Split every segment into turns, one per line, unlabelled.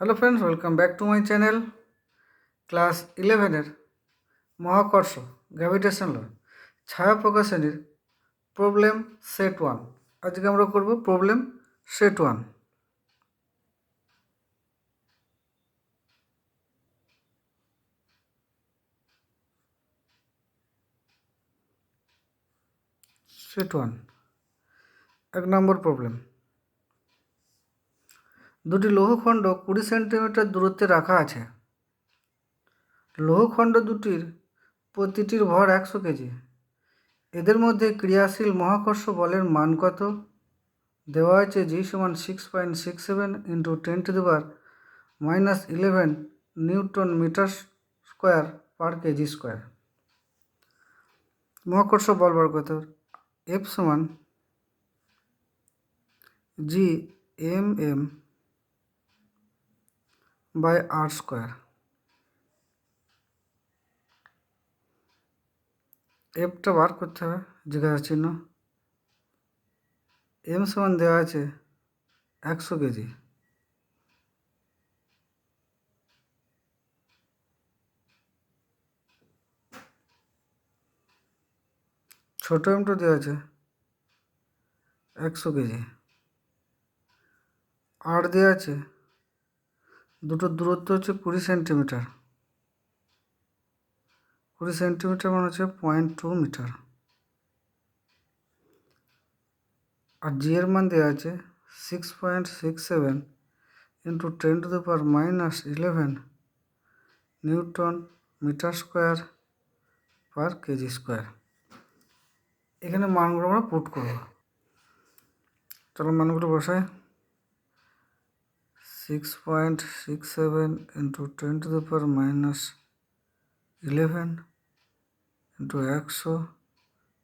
Hello friends welcome back to my channel class ইলেভেনের মহাকর্ষ gravitation ল ছায়া প্রকাশনীর প্রবলেম সেট ওয়ান আজকে আমরা করব problem set one set one এক নম্বর প্রবলেম দুটি লৌহখণ্ড কুড়ি সেন্টিমিটার দূরত্বে রাখা আছে। লৌহখণ্ড দুটির প্রতিটির ভর একশো কেজি। এদের মধ্যে ক্রিয়াশীল মহাকর্ষ বলের মান কত? দেওয়া আছে জি সমান six point six seven into ten to the power minus eleven newton metre square per KG square. মহাকর্ষ বল বার কত এফ সমান G M M by R square. এফটা বার করতে হবে, জিজ্ঞাসা চিহ্ন। এম সমান দেওয়া আছে একশো কেজি। ছোটো এমটা দেওয়া আছে একশো কেজি। আর দেওয়া আছে দুটো দূরত্ব হচ্ছে কুড়ি সেন্টিমিটার। কুড়ি সেন্টিমিটার মানে হচ্ছে পয়েন্ট টু মিটার আর জি এর মান দেওয়া আছে six point six seven into ten to the power minus eleven newton metre square per KG square এখানে মানগুলো আমরা পুট করব। চলো মানগুলো বসায় six point six seven into ten to the power minus eleven into একশো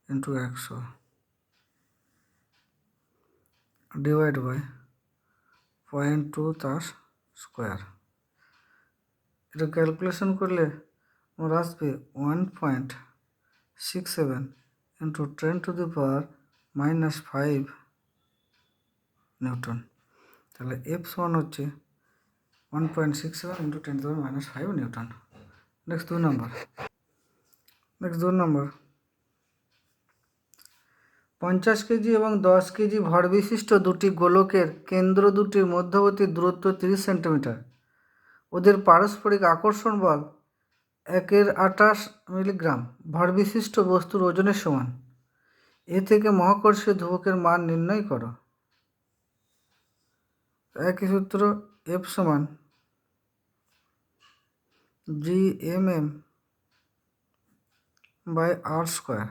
ইন্টু একশো divide by point two তার স্কোয়ার এটা ক্যালকুলেশন করলে আমার আসবে one point six seven into ten to the power minus five newton তাহলে F সমান হচ্ছে one point six seven into ten power minus five newton next দুই নম্বর নেক্সট দুই নম্বর পঞ্চাশ কেজি এবং দশ কেজি ভর বিশিষ্ট দুটি গোলকের কেন্দ্র দুটির মধ্যবর্তী দূরত্ব তিরিশ সেন্টিমিটার। ওদের পারস্পরিক আকর্ষণ বল একের আঠাশ মিলিগ্রাম, ভর বিশিষ্ট বস্তুর ওজনের সমান। এ থেকে মহাকর্ষীয় ধ্রুবকের মান নির্ণয় করো। একই সূত্র এফ সমান G M M by R square.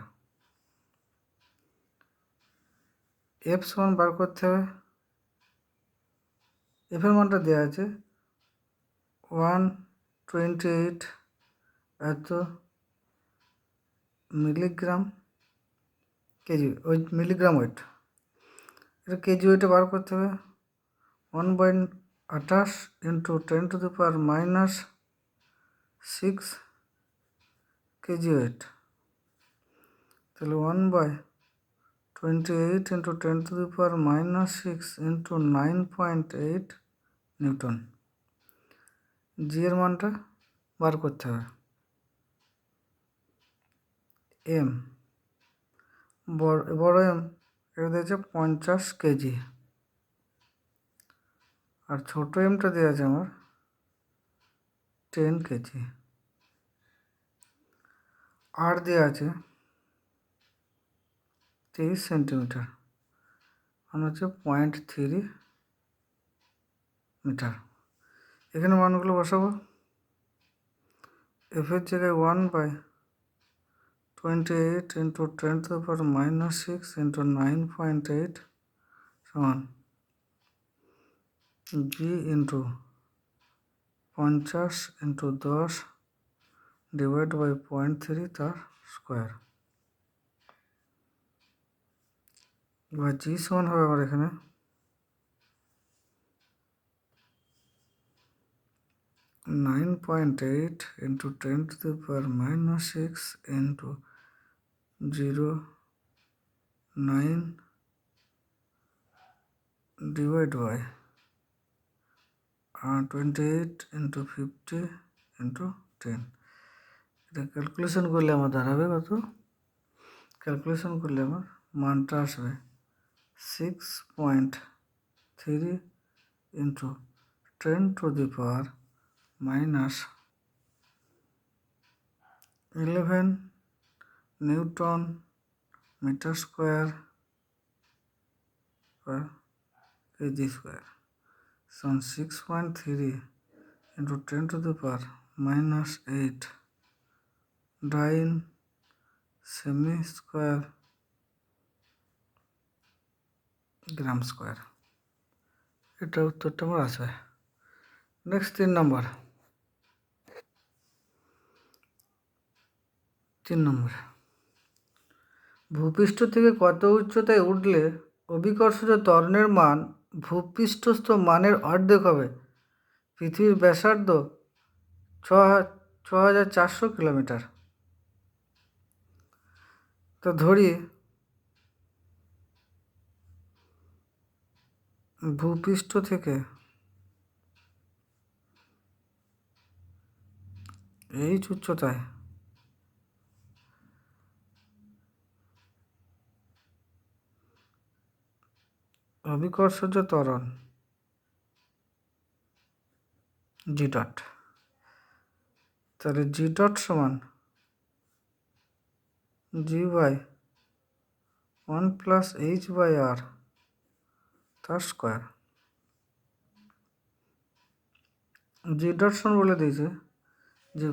F সমান বার করতে হবে। এফের মানটা দেওয়া আছে ওয়ান টোয়েন্টি এইট এত মিলিগ্রাম কেজি, ওই মিলিগ্রাম ওয়েট এটা কেজি ওয়েটে বার করতে হবে। ওয়ান পয়েন্ট আঠাশ into ten to the power minus six KG weight. তাহলে one by twenty eight into ten to the power minus six into nine point eight newton. G এর মানটা বার করতে হবে। এম, বড় এম এটা দিয়েছে পঞ্চাশ কেজি। আর ছোটো এমটা দেওয়া আছে আমার টেন কেজি। আর দেওয়া আছে তেইশ সেন্টিমিটার মানে হচ্ছে পয়েন্ট থ্রি মিটার। এখানে মানগুলো বসাবো। এফের জায়গায় one by twenty eight into ten to the power minus six into nine point eight সমান। জি ইন্টু পঞ্চাশ ইন্টু দশ ডিভাইড বাই পয়েন্ট থ্রি তার স্কোয়ার এবার জি সমান হবে আমার এখানে। Nine point eight into ten to the power minus six into zero nine divide by twenty eight into fifty into ten এটা ক্যালকুলেশন করলে আমার দাঁড়াবে কত ক্যালকুলেশন করলে আমার মানটা আসবে six point three into ten to the power minus eleven newton metre square per kg square. So 6.3 into 10 to the power minus 8 dyne semi square. Gram square এটা উত্তরটা আমার আসবে নেক্সট তিন নম্বর তিন নম্বর ভূপৃষ্ঠ থেকে কত উচ্চতায় উঠলে অভিকর্ষজ ত্বরণের মান ভূপৃষ্ঠস্থ মানের অর্ধেক হবে। পৃথিবীর ব্যাসার্ধ ছ ছ হাজার চারশো কিলোমিটার। তো ধরি, ভূপৃষ্ঠ থেকে এই উচ্চতায় অভিকর্ষজ ত্বরণ। জি ডট তাহলে জি ডট সমান G by one plus H by R তার স্কোয়ার জি ডট সমান বলে দিয়েছে যে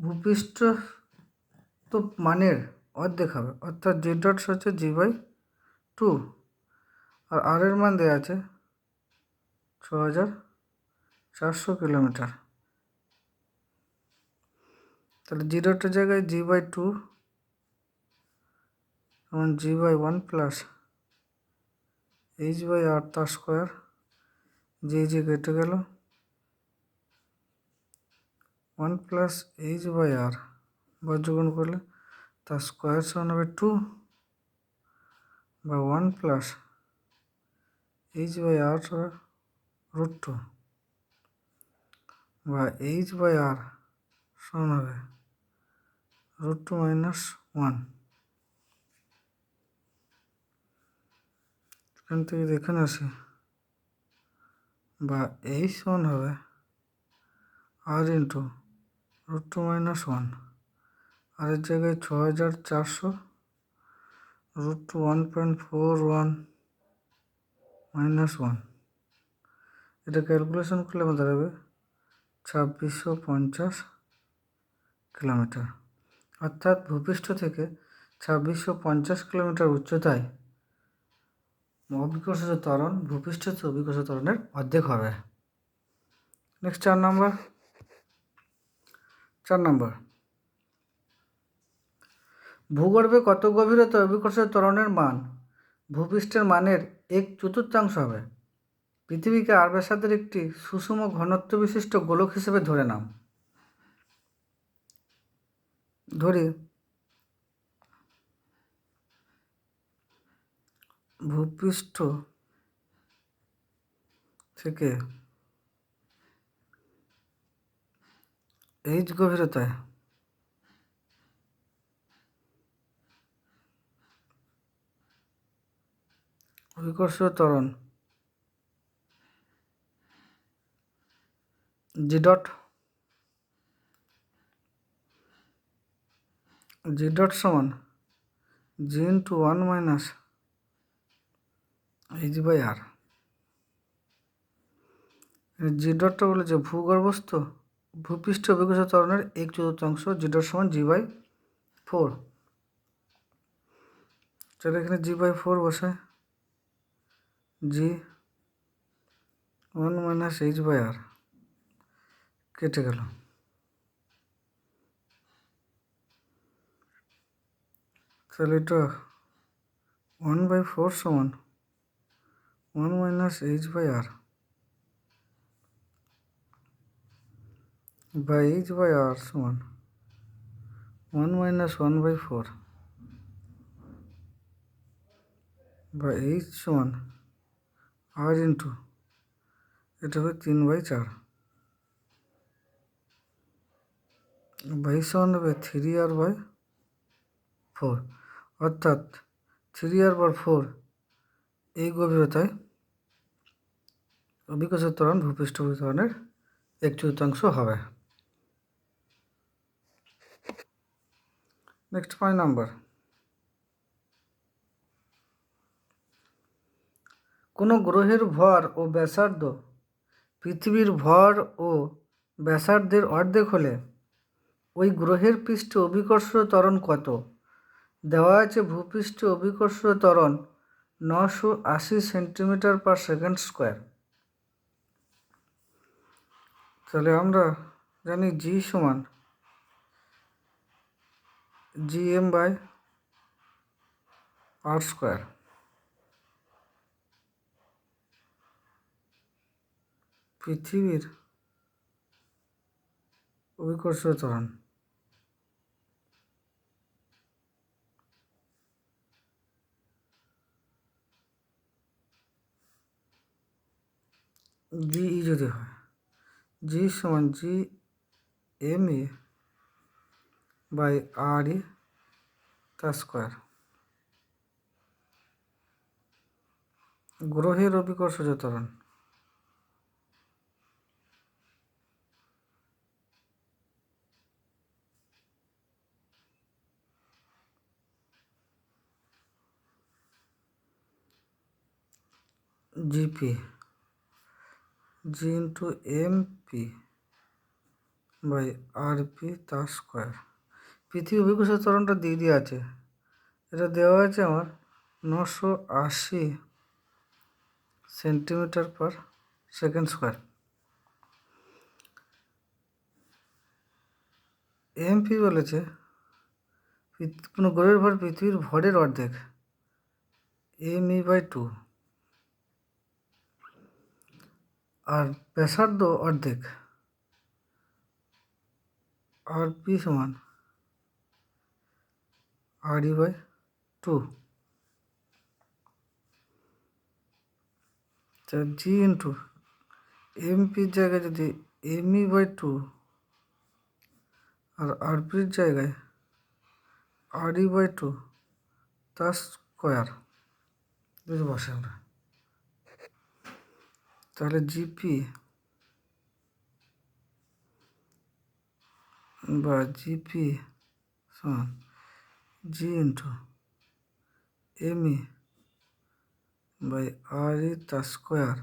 ভূপৃষ্ঠ তো মানের অর্ধেক হবে, অর্থাৎ জি ডট হচ্ছে জি বাই টু আর আর এর মান দেওয়া আছে ছ হাজার চারশো কিলোমিটার। তাহলে জিরোটার জায়গায় জি বাই টু যেমন G by one plus H by R তার স্কোয়ার জি জি কেটে গেল one plus H by R বর্জগুণ করলে তার স্কোয়ার সমান হবে টু বা one plus H by R root two. বা এইচ বাই আর সমান হবে রুট টু মাইনাস ওয়ান। এখান থেকে দেখে আসি। বা এইচ সমান হবে R into root two minus one. R এর জায়গায় ছ হাজার চারশো root two one point four one minus one. এটা ক্যালকুলেশন করলে আমার দাঁড়াবে ছাব্বিশশো পঞ্চাশ কিলোমিটার। অর্থাৎ ভূপৃষ্ঠ থেকে ছাব্বিশশো পঞ্চাশ কিলোমিটার উচ্চতায় অবিকর্ষিত ত্বরণ ভূপৃষ্ঠ অবিকর্ষিত ত্বরণের অর্ধেক হবে। নেক্সট চার নম্বর চার নম্বর ভূগর্ভে কত গভীরতা অভিকর্ষিত ত্বরণের মান? ভূপৃষ্ঠের মানের এক চতুর্থাংশ হবে। পৃথিবীকে আর ব্যাসার্ধের একটি সুষম ঘনত্ব বিশিষ্ট গোলক হিসেবে ধরে নাও। ধরি। ভূপৃষ্ঠ থেকে এইচ গভীরতায় অভিকর্ষ ত্বরণ। G dot. জি সমান G into one minus H by R. G ডটটা বলেছে ভূগর্ভস্থ, ভূপৃষ্ঠ অভিকর্ষ ত্বরণের এক চতুর্থাংশ জি ডট সমান জি বাই ফোর। চলো এখানে জি বাই ফোর বসায়। G one minus H by R কেটে গেল তাহলে এটা ওয়ান বাই ফোর সমান one minus H by R বা এইচ বাই আর সমান one minus one by four বা এইচ সমান আর ইন্টু, এটা হবে তিন বাই চার। বাইশ হবে থ্রি আর বাই ফোর। অর্থাৎ থ্রি আর বার ফোর, এই গভীরতায় অভিকসের ত্বরণ ভূপৃষ্ঠ ত্বরণের এক চতুর্থাংশ হবে। নেক্সট পয়েন্ট নাম্বার কোনো গ্রহের ভর ও ব্যাসার্ধ, পৃথিবীর ভর ও ব্যাসার্ধের অর্ধেক হলে ওই গ্রহের পৃষ্ঠে অভিকর্ষ ত্বরণ কত? দেওয়া আছে ভূপৃষ্ঠে অভিকর্ষ ত্বরণ নশো আশি সেন্টিমিটার পার সেকেন্ড স্কোয়ার। তাহলে আমরা জানি জি সমান G M by R square পৃথিবীর অভিকর্ষ ত্বরণ। জি ই যদি হয়, জি সমান G M A by R E তার স্কোয়ার। গ্রহের অভিকর্ষজ ত্বরণ। GP G into M by R P তার স্কোয়ার। পৃথিবী অভিকোষের ত্বরণটা দিয়ে দিয়ে আছে। এটা দেওয়া আছে আমার নশো আশি centimetre per second square. MP বলেছে কোনো গ্রহের ভর পৃথিবীর ভরের অর্ধেক এম ই বাই টু। আর ব্যাসার্ধ অর্ধেক আর পি সমান R E by two G into এমপির জায়গায় যদি এম ই বাই টু আর আরপির জায়গায় আর ই বাই টু তার স্কোয়ার যদি বসে আমরা তাহলে জিপি? বা জিপি সমান G into M E by R E তার স্কোয়ার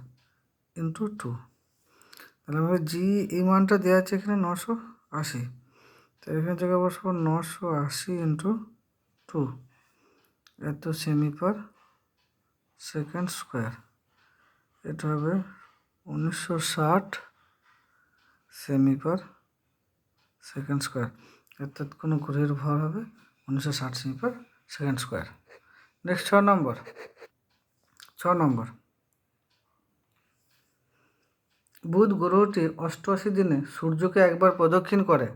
ইন্টু টু। তাহলে আমাদের জি এই মানটা দেওয়া আছে এখানে নশো আশি। তো এখানে জায়গায় বসবো নশো আশি ইন্টু টু। এত সেমি পার সেকেন্ড স্কোয়ার এটা হবে উনিশশো ষাট সেমি পার সেকেন্ড স্কোয়ার অর্থাৎ কোনো গ্রহের ভর হবে উনিশশো ষাট semi per second square next ছ নম্বর। ছ নম্বর। বুধ গ্রহটি অষ্টআশি দিনে সূর্যকে একবার প্রদক্ষিণ করে।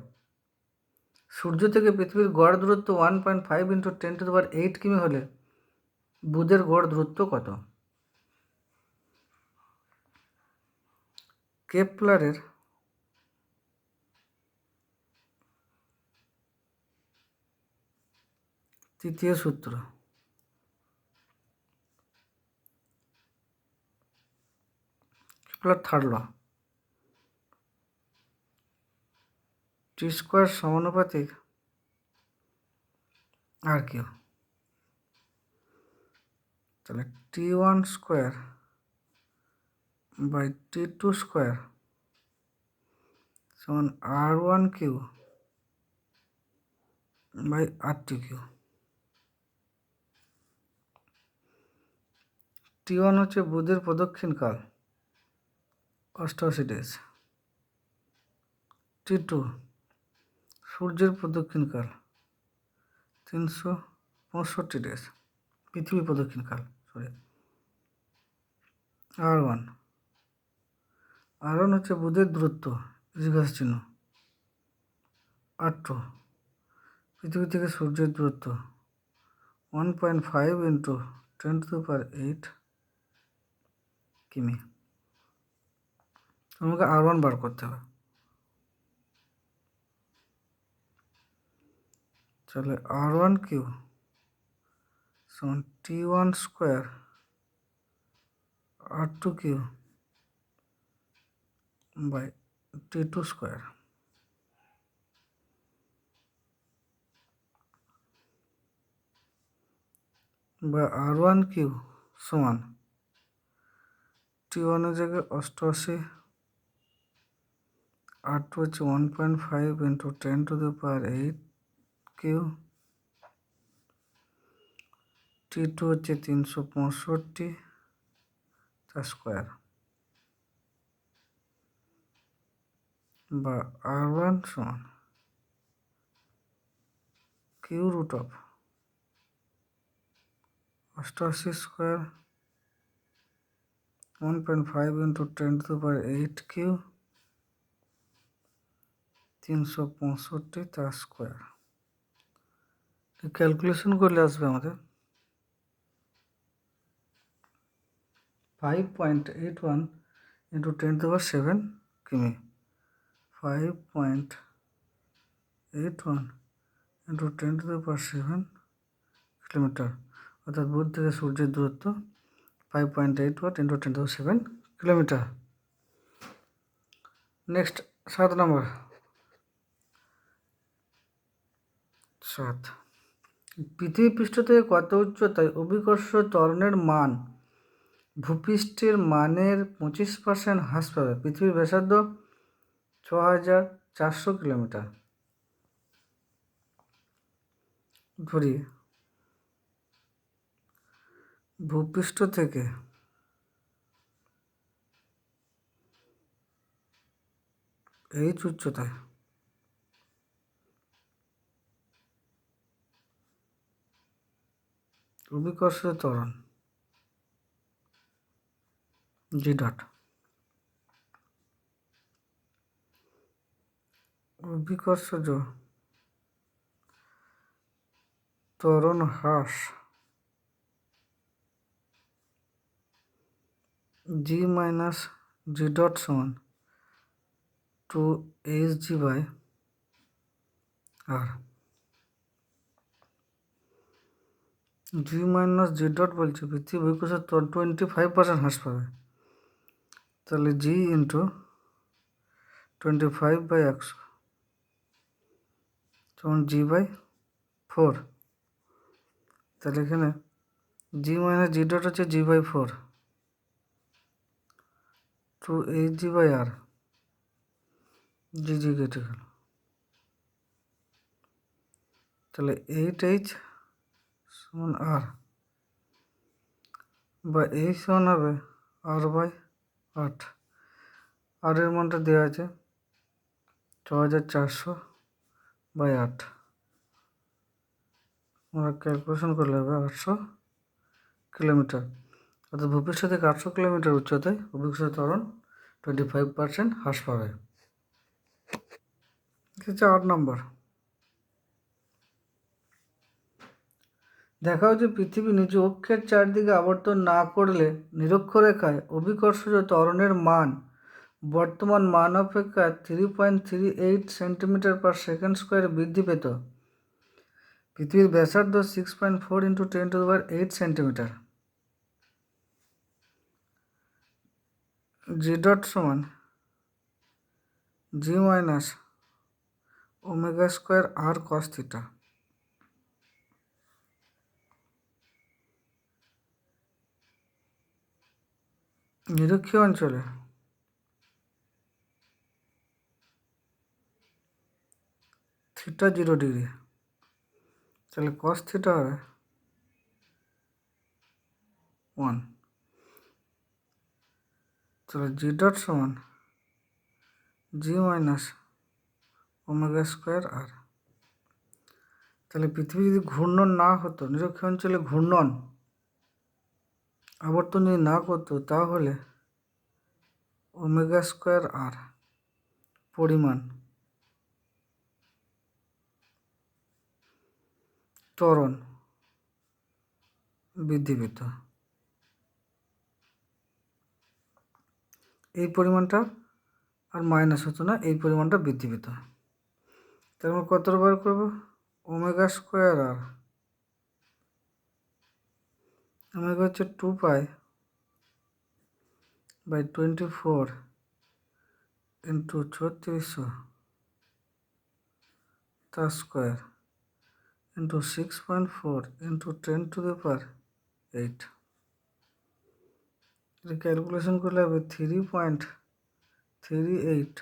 সূর্য থেকে পৃথিবীর গড় দূরত্ব one point five into ten to power eight কিমি হলে বুধের গড় দূরত্ব কত? কেপলারের তৃতীয় সূত্র। Kepler third law T square সমানুপাতিক আর কিউ। তাহলে T one square by T two square. সমান R one Q by R two Q. T one হচ্ছে বুধের প্রদক্ষিণকাল অষ্টআশি ডেজ টি টু সূর্যের প্রদক্ষিণকাল তিনশো পঁয়ষট্টি ডেজ পৃথিবী প্রদক্ষিণকাল সরি আর ওয়ান। ওয়ান হচ্ছে বুধের দূরত্ব জিজ্ঞাসা চিহ্ন। টু পৃথিবী থেকে সূর্যের দূরত্ব one point five into ten to per eight কিমি। আমাকে আর ওয়ান বার করতে হবে। তাহলে আর ওয়ান কিউ সমান T one square R two Q by T two square বা আর ওয়ান কিউ সমান টি ওয়ানের জায়গায় অষ্টআশি আর টু হচ্ছে one point five into ten to the power eight Q T two হচ্ছে তিনশো পঁয়ষট্টি তার স্কোয়ার বা আর ওয়ান সমান কিউ রুট অফ অষ্টআশি square one point five into ten to power eight Q তিনশো পঁয়ষট্টি তার স্কোয়ার ক্যালকুলেশন করলে আসবে আমাদের। Five point eight one into ten to power seven কিমি। Five point eight one into ten to power seven kilometre অর্থাৎ বুধ থেকে সূর্যের দূরত্ব five point eight one into ten to seven kilometre next সাত নম্বর সাত. পৃথিবী পৃষ্ঠ থেকে কত উচ্চতায় অভিকর্ষ ত্বরণের মান? ভূপৃষ্ঠের মানের পঁচিশ পার্সেন্ট হ্রাস পাবে। পৃথিবীর ব্যাসার্ধ ছ হাজার চারশো কিলোমিটার। ধরি। ভূপৃষ্ঠ থেকে এইচ উচ্চতায় অভিকর্ষ ত্বরণ জি ডট অভিকর্ষজ ত্বরণ হ্রাস। জি মাইনাস জি ডট সমান two h g by R. G minus g dot বলছে পৃথিবী অভিকর্ষ টোয়েন্টি ফাইভ পার্সেন্ট হ্রাস পাবে। তাহলে g into twenty five by একশো। যেমন জি বাই ফোর তাহলে এখানে জি মাইনাস জি ডট হচ্ছে g by four two h g by R g g কেটে গেল। তাহলে এইট এইচ সমান আর বা এইচ সমান হবে আর বাই আট। আর এর মানটা দেওয়া আছে ছ হাজার চারশো। বাই আট। আমরা ক্যালকুলেশন করলে হবে আটশো কিলোমিটার। অর্থাৎ ভূপৃষ্ঠ থেকে আটশো কিলোমিটার উচ্চতায় অভিকর্ষ ত্বরণ টোয়েন্টি ফাইভ পার্সেন্ট হ্রাস পাবে। হচ্ছে আট নম্বর। দেখা হচ্ছে পৃথিবী নিজ অক্ষের চারদিকে আবর্তন না করলে নিরক্ষরেখায় অভিকর্ষজ ত্বরণের মান বর্তমান মান অপেক্ষা three point three eight centimetre per second square বৃদ্ধি পেত। পৃথিবীর ব্যাসার্ধ six point four into ten to power eight centimetre g dot সমান g minus omega square R cos theta নিরক্ষীয় অঞ্চলে থিটা জিরো ডিগ্রি তাহলে কস থিটা হবে one তাহলে জি ডট সমান g minus omega square R তাহলে পৃথিবী যদি ঘূর্ণন না হতো, নিরক্ষীয় অঞ্চলে ঘূর্ণন, আবর্তন যদি না করতো, তাহলে ওমেগা স্কোয়ার আর পরিমাণ ত্বরণ বৃদ্ধি পেত। এই পরিমাণটা আর মাইনাস হতো না, এই পরিমাণটা বৃদ্ধি পেত। তার আমরা কত বার করব? ওমেগা স্কোয়ার আর, ওমেগা হচ্ছে two pi by twenty four into ছত্রিশশো তার square. Into six point four into ten to the power eight এটা ক্যালকুলেশন করলে হবে three point three eight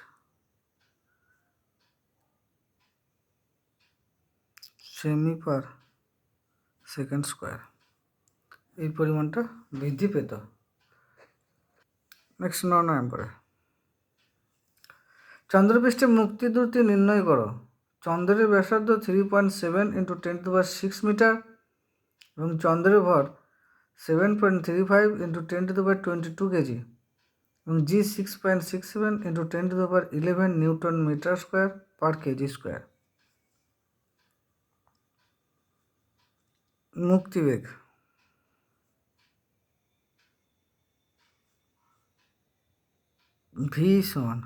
semi per second square এই পরিমাণটা বৃদ্ধি পেত। নেক্সট ন নম্বরে। চন্দ্রপৃষ্ঠে মুক্তি দূরত্ব নির্ণয় করো। চন্দ্রের ব্যাসার্ধ three point seven into ten to power six metre এবং চন্দ্রের ভর seven point three five into ten to power twenty two kg এবং g six point six seven into ten to power eleven newton metre square per kg square মুক্তিবেগ V সমান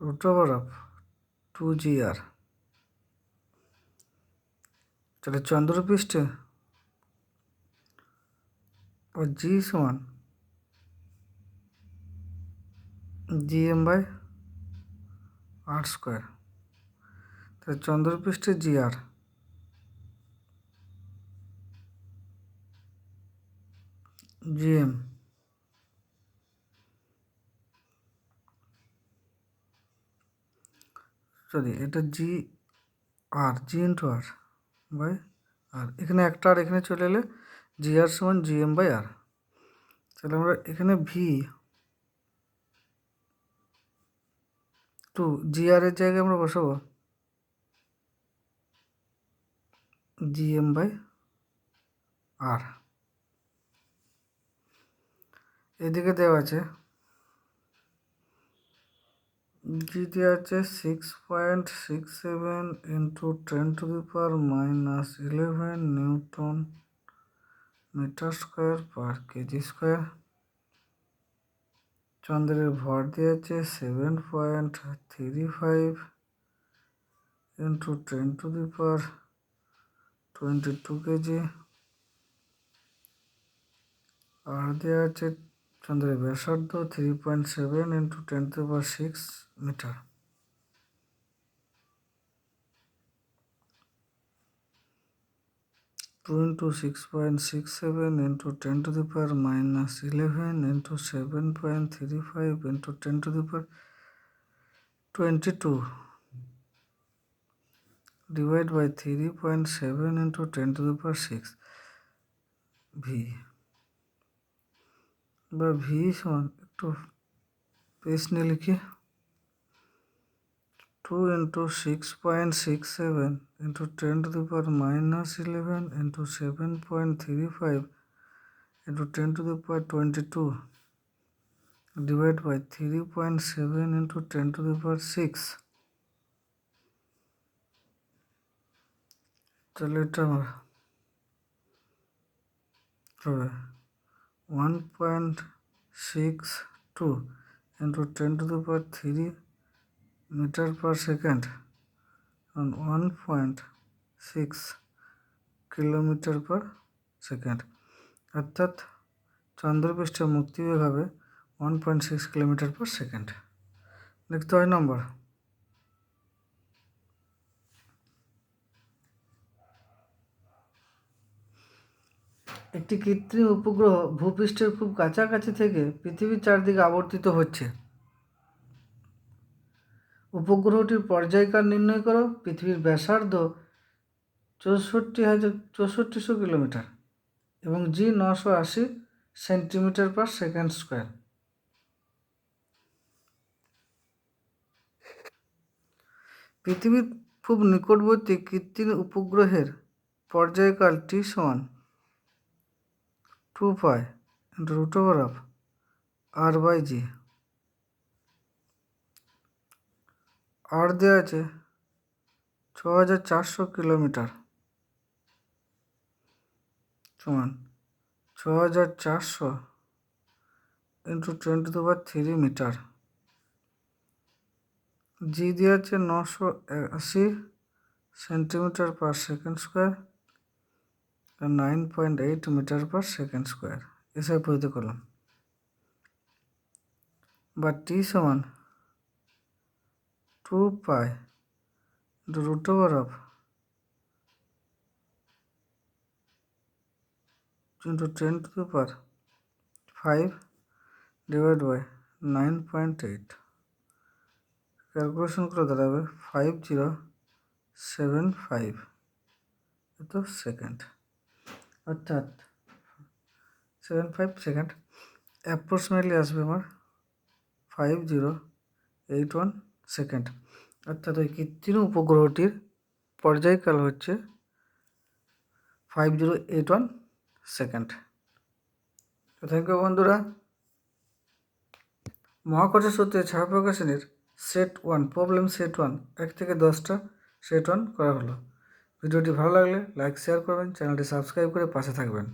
root over of two g R তাহলে চন্দ্রপৃষ্ঠে ও g সমান g m by R square তাহলে চন্দ্রপৃষ্ঠে জি আর G M এটা জি আর জি into R by আর এখানে একটা আর এখানে চলে এলে জি আর সমান জি এম বাই আর তাহলে আমরা এখানে ভি টু জি আর এর জায়গায় আমরা বসাবো জি এম বাই আর এদিকে দেওয়া আছে জি দেওয়া আছে six point six seven into ten to the power minus eleven newton metre square per kg square চন্দ্রের ভর দেওয়া আছে seven point three five into ten to the power twenty two kg আর দেওয়া আছে চন্দ্রের ব্যাসার্ধ three point seven into ten to power six metre two into six point six seven into ten to the power minus eleven into seven point three five into ten to the power twenty two divide by three point seven into ten to the power six v বা v সমান একটু space নিয়ে লিখি। Two into six point six seven into ten to the power minus eleven into seven point three five into ten to the power twenty two divide by three point seven into ten to the power six তাহলে এটা আমার হবে। One point six two into ten to the power three metre per second one point six kilometre per second অর্থাৎ চন্দ্রপৃষ্ঠে মুক্তিবেগ হবে one point six kilometre per second লিখতে হয় নম্বর একটি কৃত্রিম উপগ্রহ ভূপৃষ্ঠের খুব কাছাকাছি থেকে পৃথিবীর চারদিকে আবর্তিত হচ্ছে। উপগ্রহটির পর্যায়কার নির্ণয় করো। পৃথিবীর ব্যাসার্ধ চৌষট্টি হাজার চৌষট্টিশো কিলোমিটার এবং জি নশো আশি সেন্টিমিটার পার সেকেন্ড স্কোয়ার। পৃথিবীর খুব নিকটবর্তী কৃত্রিম উপগ্রহের পর্যায়কাল টি সমান two pi root over of R by g R দেওয়া আছে ছ হাজার চারশো কিলোমিটার। সমান ছ হাজার চারশো into ten to power three metre g দেওয়া আছে নশো আশি centimetre per second square nine point eight metre per second square এসব পদ্ধতি করলাম। বা টি সমান two pi root over of into ten to the power five divide by nine point eight calculation করে দাঁড়াবে ফাইভ জিরো সেভেন ফাইভ এত second অর্থাৎ seven five second approximately আসবে আমার five zero eight one second অর্থাৎ ওই কৃত্রিম উপগ্রহটির পর্যায়কাল হচ্ছে five zero eight one second thank you বন্ধুরা। মহাকর্ষ সূত্রে ছায়া প্রকাশনের set one problem set one এক থেকে দশটা সেট ওয়ান করা হলো। ভিডিওটি ভালো লাগলে লাইক শেয়ার করবেন চ্যানেলটি সাবস্ক্রাইব করে পাশে থাকবেন।